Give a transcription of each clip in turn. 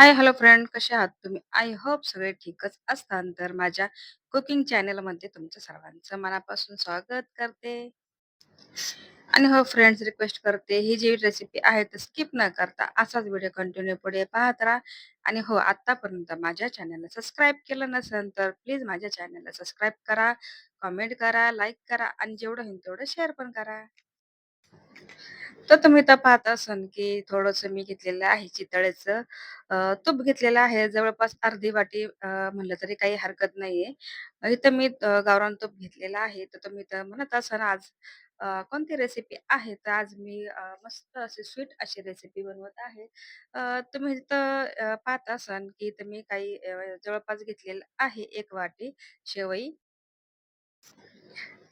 हाय, hello friend कसे आहात तुम्ही? आय होप सगळे ठीकच असतान तर माझ्या कुकिंग चॅनलमध्ये तुमचं सर्वांचं मनापासून स्वागत करते. आणि हो फ्रेंड्स रिक्वेस्ट करते, ही जी रेसिपी आहे तर स्किप न करता असाच व्हिडिओ कंटिन्यू पुढे पाहत राहा. आणि हो आत्तापर्यंत माझ्या चॅनलला सबस्क्राईब केलं नसेल तर प्लीज माझ्या चॅनलला सबस्क्राईब करा, कमेंट करा, लाईक करा आणि जेवढं होईल तेवढं शेअर पण करा. तर तुम्ही तर पाहत असाल, की थोडंसं मी घेतलेलं आहे चितळेचं अ, तूप घेतलेलं आहे जवळपास अर्धी वाटी अ, म्हणलं तरी काही हरकत नाहीये. अ, इथं मी अ, गावरान तूप घेतलेलं आहे. तर तुम्ही तर म्हणत असाल आज अ, कोणती रेसिपी आहे? तर आज मी अ, मस्त अशी स्वीट अशी रेसिपी बनवत आहे. अ, तुम्ही तर अ, पाहत असाल, की इथं मी काही अ, जवळपास घेतलेलं आहे एक वाटी शेवई.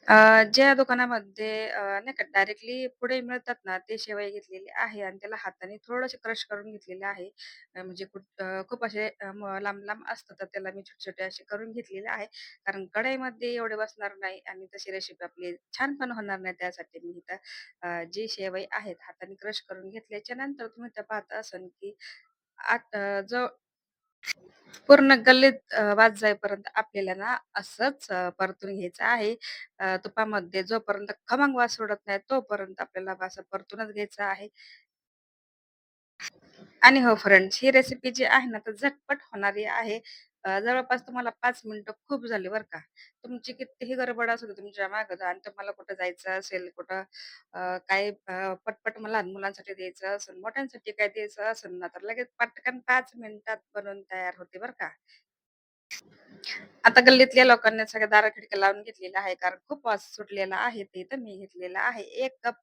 अ, ज्या दुकानामध्ये अ, नाही का डायरेक्टली पुडे मिळतात ना, ते शेवाई घेतलेली आहे आणि त्याला हाताने थोडेसे क्रश करून घेतलेले आहे. अ, म्हणजे खूप अ, खूप असे अ, म लांब-लांब असतात, तर त्याला मी छोटे-छोटे असे करून घेतलेले आहे. कारण कढईमध्ये एवढे बसणार नाही आणि तशी रेसिपी आपली छान पण होणार नाही. त्यासाठी मी इथं अ, जी शेवई आहेत हाताने क्रश करून घेतल्याच्या नंतर तुम्ही इथं पाहत असाल, की आत अ, जो पूर्ण गल्लीत अ, वास जाईपर्यंत आपल्याला ना असंच अ, परतून घ्यायचं आहे. अ, तुपामध्ये जोपर्यंत खमंग वास उडत नाही तोपर्यंत आपल्याला असं परतूनच घ्यायचं आहे. आणि हो फ्रेंड्स, ही रेसिपी जी आहे ना, तर झटपट होणारी आहे. अ, जवळपास तुम्हाला 5 मिनिटं खूप झाली बरं का. तुमची कितीही गडबड असू दे तुमच्या मागं आणि तुम्हाला कुठं जायचं असेल, कुठं अ, काही अ, पटपट मला लहान मुलांसाठी द्यायचं असेल, मोठ्यांसाठी काय द्यायचं असेल ना, तर लगेच पटकन 5 मिनिटात बनवून तयार होते बरं का. आता गल्लीतल्या लोकांनी सगळ्या दारा-खिडक्या लावून घेतलेला आहे, कारण खूप वास सुटलेला आहे. ते तर मी घेतलेला आहे. एक कप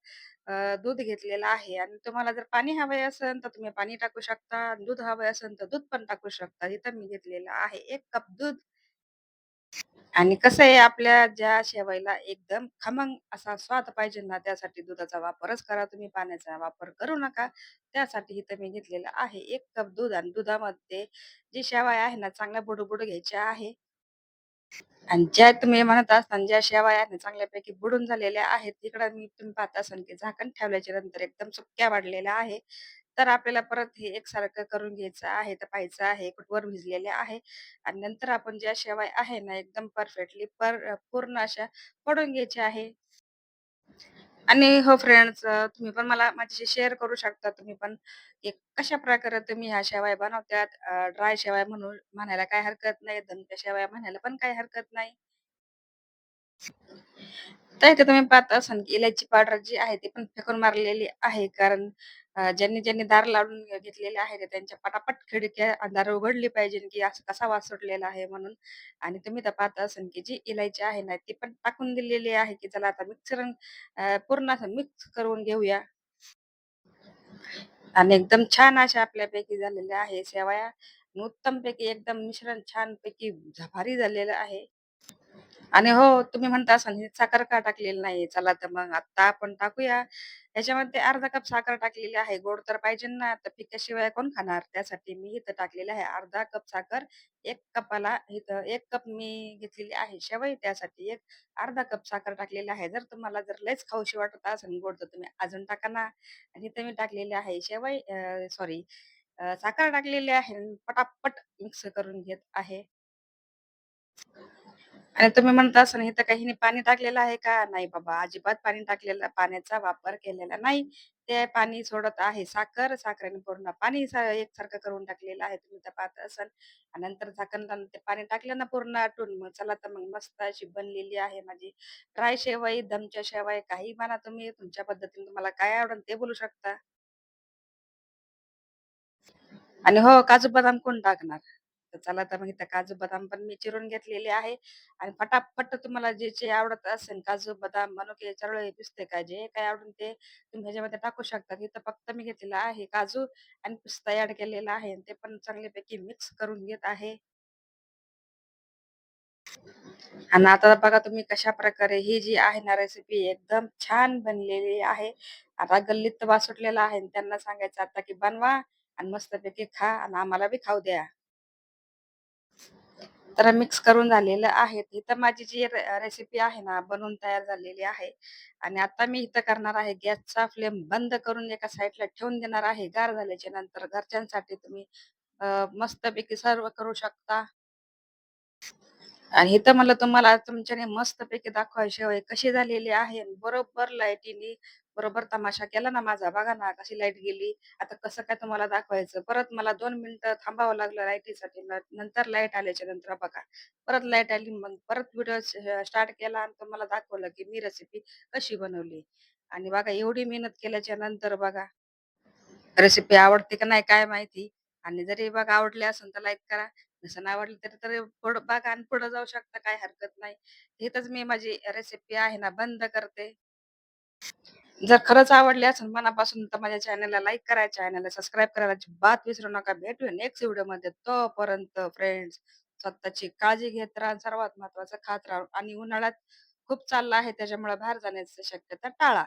अ, दूध घेतलेला आहे आणि तुम्हाला जर पाणी हवं असेल, तर तुम्ही पाणी टाकू शकता. दूध हवं असेल, तर दूध पण टाकू शकता. इथं मी घेतलेलं आहे एक कप दूध आणि कसं आहे आपल्या ज्या शेवायला एकदम खमंग असा स्वाद पाहिजे ना, त्यासाठी दुधाचा वापरच करा तुम्ही, पाण्याचा वापर करू नका. त्यासाठी इथं मी घेतलेलं आहे एक कप दूध आणि दुधामध्ये जी शेवाय आहे ना, चांगल्या बुडू-बुडू घ्यायच्या आहे. आणि ज्या तुम्ही म्हणत असताना ज्या शेवाय आहेत ना चांगल्यापैकी बुडून झालेल्या आहेत, तिकडं मी तुम्ही पाहत असाल, की झाकण ठेवल्याच्या नंतर एकदम सुक्या वाढलेल्या आहे. तर आपल्याला परत हे एकसारखं करून घ्यायचं आहे. तर पाहायचं आहे वर भिजलेले आहे आणि नंतर आपण ज्या शेवाय आहे ना, एकदम परफेक्टली पर पूर्ण अशा पडून घ्यायच्या आहे. आणि हो फ्रेंड्स तुम्ही पण मला माझ्याशी शेअर करू शकता. तुम्ही पण कशा प्रकारे तुम्ही ह्या शेवाय बनवतात. ड्राय शेवाय म्हणून म्हणायला काही हरकत नाही. धनक्या शेवाय म्हणायला पण काही हरकत नाही. तर इथे तुम्ही पाहत असाल, की इलायची पावडर जी आहे ती पण फेकून मारलेली आहे. कारण अ, ज्यांनी ज्यांनी दार लावून घेतलेले आहे, ते त्यांच्या पटापट खिडक्या दार उघडली पाहिजे, की असं कसा वास सुटलेला आहे म्हणून. आणि तुम्ही तर पाहत असाल, की जी इलायची आहे ना, ती पण टाकून दिलेली आहे, की चला आता मिक्सर अ, पूर्ण असं मिक्स करून घेऊया. आणि एकदम छान अशा आपल्यापैकी झालेल्या आहे शेवया. उत्तम पैकी एकदम मिश्रण छान पैकी भारी झालेलं आहे. आणि हो, तुम्ही म्हणता असाल साखर का टाकलेली नाही? चला तर मग आता आपण टाकूया. ह्याच्यामध्ये अर्धा कप साखर टाकलेली आहे. गोड तर पाहिजे ना, तर पिकाशिवाय कोण खाणार? त्यासाठी मी इथं टाकलेलं आहे अर्धा कप साखर. 1 कपाला इथं 1 कप मी घेतलेली आहे शेवई, त्यासाठी एक अर्धा कप साखर टाकलेली आहे. जर तुम्हाला जर लयच खाऊशी वाटत असेल गोड, तर तुम्ही अजून टाका ना. आणि इथं मी टाकलेली आहे शेवई सॉरी साखर टाकलेली आहे. पटापट मिक्स करून घेत आहे. आणि तुम्ही म्हणत असाल, इथं काही पाणी टाकलेलं आहे का? नाही बाबा, अजिबात पाणी टाकलेलं पाण्याचा वापर केलेला नाही. ते पाणी सोडत आहे साखर. साखरेने पूर्ण पाणी एकसारखं करून टाकलेलं आहे. तुम्ही तर पाहत असाल. आणि नंतर झाकण ते पाणी टाकलं ना पूर्ण आटून, मग चला तर मग मस्त अशी बनलेली आहे माझी ड्राय शेवाई दमच्या शेवाई काही म्हणा तुम्ही. तुमच्या पद्धतीने तुम्हाला काय आवडेल ते बोलू शकता. आणि हो, काजू बदाम कोण टाकणार? तर चला तर मग इथं काजू बदाम पण मी चिरून घेतलेले आहे आणि फटाफट तुम्हाला जे जे आवडत असेल काजू, बदाम, मनुके, चारोळे, पिस्ते काय जे काय आवडून ते तुम्ही ह्याच्यामध्ये टाकू शकता. इथं फक्त मी घेतलेला आहे काजू आणि पिस्ता ऍड केलेला आहे ते पण चांगल्यापैकी मिक्स करून घेत आहे. आणि आता बघा तुम्ही कशा प्रकारे ही जी आहे ना रेसिपी एकदम छान बनलेली आहे. आता गल्लीत तर वास सुटलेला आहे आणि त्यांना सांगायचं आता की बनवा आणि मस्तपैकी खा आणि आम्हाला बी खाऊ द्या. तर मिक्स करून झालेलं आहे. इथं माझी जी रे रेसिपी आहे ना बनवून तयार झालेली आहे आणि आता मी इथं करणार आहे गॅसचा फ्लेम बंद करून एका साईडला ठेवून देणार आहे. गार झाल्याच्यानंतर घरच्यांसाठी तुम्ही अ, मस्तपैकी सर्व करू शकता. आणि इथं म्हणलं तुम्हाला तुमच्याने मस्तपैकी दाखवायशिवाय कशी झालेली आहे. बरोबर लाईटीनी बरोबर तमाशा केला ना माझा. बघा ना कशी लाइट गेली. आता कसं काय तुम्हाला दाखवायचं. परत मला दोन मिनिटं थांबावं लागलं लाईटीसाठी. नंतर लाइट आल्याच्यानंतर बघा. परत लाइट आली. मग परत व्हिडिओ स्टार्ट केला आणि तुम्हाला दाखवलं, की मी रेसिपी कशी बनवली. आणि बघा एवढी मेहनत केल्याच्यानंतर बघा रेसिपी आवडते का नाही काय माहिती. आणि जरी बघा आवडली असेल तर लाईक करा. नसेल आवडली तरी तरी पुढं बघा आणि पुढे जाऊ शकता काही हरकत नाही. हेच मी माझी रेसिपी आहे ना बंद करते. जर खरंच आवडली असेल मनापासून तर माझ्या चॅनलला लाईक करा, चॅनलला सबस्क्राईब करायला अजिबात विसरू नका. भेटूया नेक्स्ट व्हिडिओमध्ये. तोपर्यंत फ्रेंड्स स्वतःची काळजी घेत राहा. सर्वात महत्वाचं खात राहा आणि उन्हाळ्यात खूप चालला आहे त्याच्यामुळे बाहेर जाण्याची शक्यता टाळा.